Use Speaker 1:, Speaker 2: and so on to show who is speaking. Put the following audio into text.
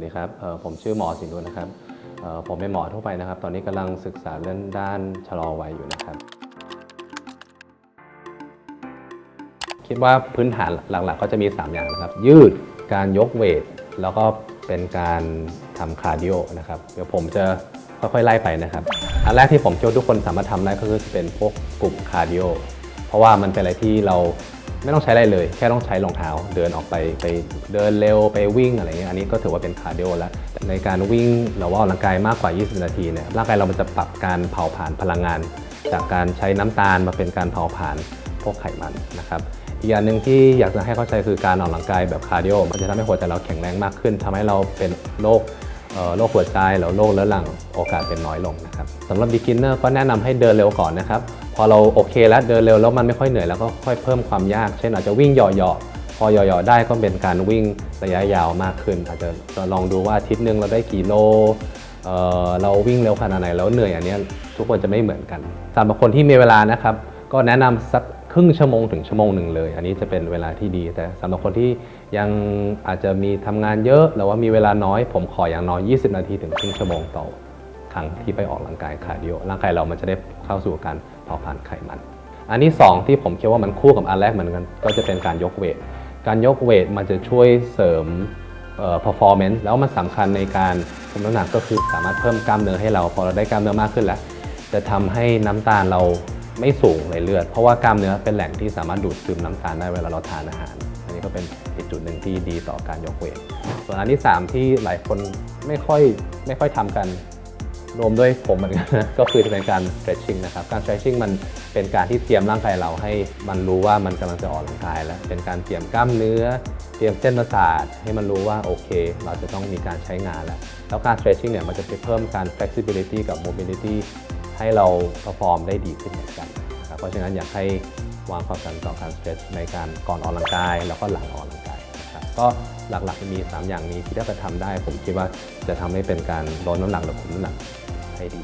Speaker 1: วัสดีครับ ผมชื่อหมอสินดุลนะครับ ผมเป็นหมอทั่วไปนะครับ ตอนนี้กำลังศึกษาเรื่องด้านชะลอวัยอยู่นะครับ คิดว่าพื้นฐานหลักๆ ก็จะมี 3 อย่างนะครับ ยืด การยกเวท แล้วก็เป็นการทำคาร์ดิโอนะครับ เดี๋ยวผมจะค่อยๆไล่ไปนะครับ อันแรกที่ผมคิดว่าทุกคนสามารถทำได้ก็คือจะเป็นพวกกลุ่มคาร์ดิโอ เพราะว่ามันเป็นอะไรที่เรา ไม่ต้องใช้อะไรเลย แค่ต้องใช้รองเท้า เดินออกไปไปเดินเร็วไปวิ่งอะไรเงี้ยอันนี้ก็ถือว่าเป็นคาร์ดิโอแล้วในการวิ่งหรือว่าออกกำลังกายมากกว่า 20 นาทีเนี่ยร่างกายเรามันจะปรับการเผาผลาญพลังงาน จากการใช้น้ำตาลมาเป็นการเผาผลาญพวกไขมันนะครับอีกอย่างหนึ่งที่อยากจะให้เข้าใจคือการออกกำลังกายแบบคาร์ดิโอมันจะทำให้หัวใจเราแข็งแรงมากขึ้นทำให้เราเป็นโรคโรคหัวใจหรือโรคเรื้อรังโอกาสเป็นน้อยลงนะครับสำหรับ beginner ก็แนะนำให้เดินเร็วก่อนนะครับ พอเราโอเคแล้วเดินเร็วแล้วมันไม่ค่อยเหนื่อยแล้วก็ค่อยเพิ่มความยาก เช่นอาจจะวิ่งเหยาะๆพอเหยาะๆได้ก็เป็นการวิ่งระยะยาวมากขึ้น อาจจะลองดูว่าอาทิตย์หนึงเราได้กี่โลเออเราวิ่งเร็วขนาดไหนแล้วเหนื่อยอันนี้ทุกคนจะไม่เหมือนกันสำหรับคนที่มีเวลานะครับ ก็แนะนำสักครึ่งชั่วโมงถึงชั่วโมงหนึ่งเลย อันนี้จะเป็นเวลาที่ดีแต่สำหรับคนที่ยังอาจจะมีทำงานเยอะหรือว่ามีเวลาน้อย ผมขออย่างน้อย 20 นาทีถึงครึ่งชั่วโมงต่อครั้งที่ไปออกกำลังกายคาร์ดิโอร่างกายเรามันจะได้เข้าสู่การ ผาผลาญไขมัน อันที่สองที่ผมคิดว่ามันคู่กับอันแรกเหมือนกัน ก็จะเป็นการยกเวท การยกเวทมันจะช่วยเสริมเอ่อ performance แล้วมันสำคัญในการคุมน้ำหนักก็คือสามารถเพิ่มกล้ามเนื้อให้เรา พอเราได้กล้ามเนื้อมากขึ้นแล้ว จะทำให้น้ำตาลเราไม่สูงในเลือด เพราะว่ากล้ามเนื้อเป็นแหล่งที่สามารถดูดซึมน้ำตาลได้เวลาเราทานอาหาร อันนี้ก็เป็นอีกจุดหนึ่งที่ดีต่อการยกเวท ส่วนอันที่ 3 ที่หลายคนไม่ค่อยไม่ค่อยทำกัน รวมด้วยผมเหมือนกันก็คือจะเป็นการ stretching นะครับ การ stretching มันเป็นการที่เตรียมร่างกายเราให้มันรู้ว่ามันกำลังจะออกกำลังกายแล้ว เป็นการเตรียมกล้ามเนื้อ เตรียมเส้นประสาทให้มันรู้ว่าโอเค เราจะต้องมีการใช้งานแล้ว แล้วการ stretching เนี่ยมันจะไปเพิ่มการ flexibility กับ mobility ให้เรา perform ได้ดีขึ้นเหมือนกันนะครับเพราะฉะนั้นอยากให้วางความสำคัญต่อการ stretch ในการก่อนออกกำลังกายแล้วก็หลังออกกำลัง ก็หลักๆมี 3 อย่างนี้ที่ถ้าเกิดทำได้ ผมคิดว่าจะทำให้เป็นการลดน้ำหนักหรือคุมน้ำหนักให้ดี